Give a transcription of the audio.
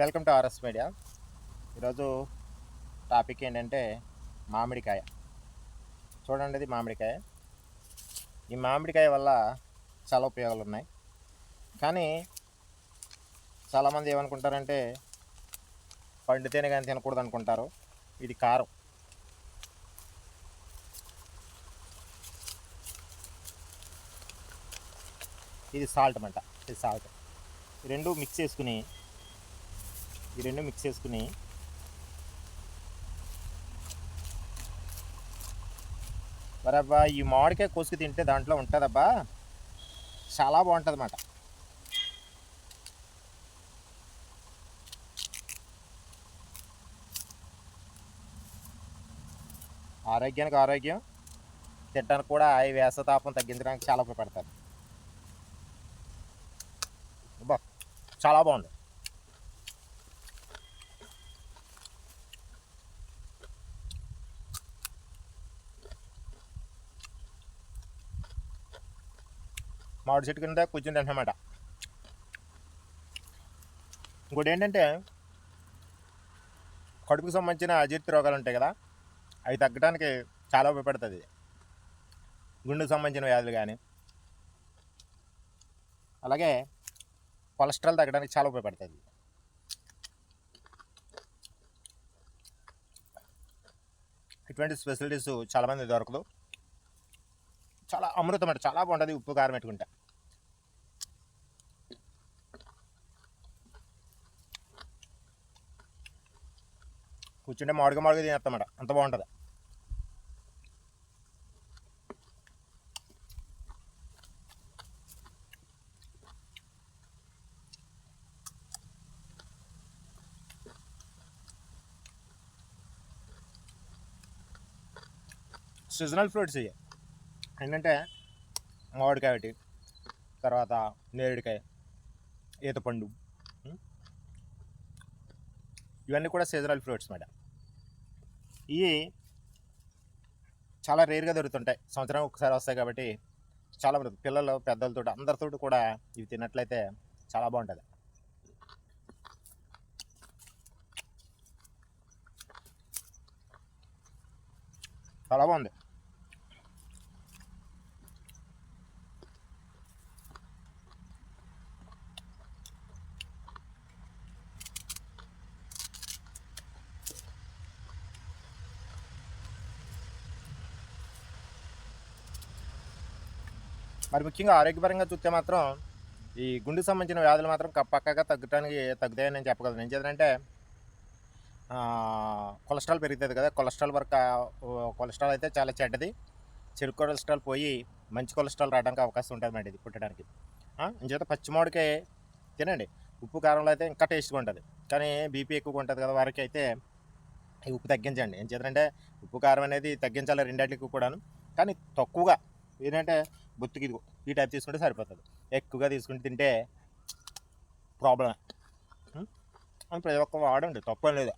Welcome to RS media. ఈరోజు topic ఏంటంటే మామిడికాయ. చూడండి ఇది మామిడికాయ. ఈ మామిడికాయ వల్ల చాలా ఉపయోగాలు ఉన్నాయి. కానీ చాలామంది ఏమనుకుంటారంటే పండితేనే కానీ తినకూడదు అనుకుంటారు. ఇది కారం. ఇది సాల్ట్ అంట ఇది సాల్ట్. ఈ రెండు మిక్స్ చేసుకుని ఈ రెండు మిక్స్ చేసుకుని మరబ్బా ఈ మామిడికాయ కోసుకు తింటే దాంట్లో ఉంటుందబ్బా. చాలా బాగుంటుంది అన్నమాట ఆరోగ్యానికి ఆరోగ్యం తినడానికి కూడా ఈ వేసతాపం తగ్గించడానికి చాలా ఉపయోగపడుతుంది. అబ్బా చాలా బాగుంది. మామిడి చెట్టు కింద కూర్చుని అన్నమాట. ఇంకోటి ఏంటంటే కడుపుకి సంబంధించిన అజీర్తి రోగాలు ఉంటాయి కదా అవి తగ్గడానికి చాలా ఉపయోగపడుతుంది. గుండెకు సంబంధించిన వ్యాధులు కానీ అలాగే కొలెస్ట్రాల్ తగ్గడానికి చాలా ఉపయోగపడుతుంది. ఇటువంటి ఫెసిలిటీస్ చాలామంది దొరకదు. చాలా అమృతం అంటే చాలా బాగుంటుంది. ఉప్పు కారం పెట్టుకుంటే. కూర్చుంటే మామిడిగా మామిడిగా తినేస్తామాట. అంత బాగుంటుంది. సీజనల్ ఫ్రూట్స్ ఇవి. ఏంటంటే మామిడికాయ ఒకటి తర్వాత నేరేడుకాయ ఈతపండు ఇవన్నీ కూడా సీజనల్ ఫ్రూట్స్ మేడం. ఇవి చాలా రేర్గా దొరుకుతుంటాయి. సంవత్సరం ఒకసారి వస్తాయి కాబట్టి చాలా మంది పిల్లలు పెద్దలతో అందరితో కూడా ఇవి తిన్నట్లయితే చాలా బాగుంటుంది. చాలా బాగుంది. మరి ముఖ్యంగా ఆరోగ్యపరంగా చూస్తే మాత్రం ఈ గుండెకు సంబంధించిన వ్యాధులు మాత్రం కప్పక్కగా తగ్గడానికి తగ్గుతాయని నేను చెప్పగలను. ఏం చేద్దంటే కొలెస్ట్రాల్ పెరుగుతుంది కదా. కొలెస్ట్రాల్ వరకు కొలెస్ట్రాల్ అయితే చాలా చెడ్డది. చెడు కొలెస్ట్రాల్ పోయి మంచి కొలెస్ట్రాల్ రావడానికి అవకాశం ఉంటుంది అండి ఇది పుట్టడానికి. ఇంచేత పచ్చిమామిడికాయ తినండి. ఉప్పు కారంలో అయితే ఇంకా టేస్ట్గా ఉంటుంది. కానీ బీపీ ఎక్కువగా ఉంటుంది కదా వారికి అయితే ఈ ఉప్పు తగ్గించండి. ఏం చేద్దంటే ఉప్పు కారం అనేది తగ్గించాలి రెండింటికి కూడాను. కానీ తక్కువగా ఏంటంటే బొత్తుకి ఇదిగో ఈ టైప్ తీసుకుంటే సరిపోతుంది. ఎక్కువగా తీసుకుంటే తింటే ప్రాబ్లమే. అని ప్రతి ఒక్క వాడండి తప్పని లేదు.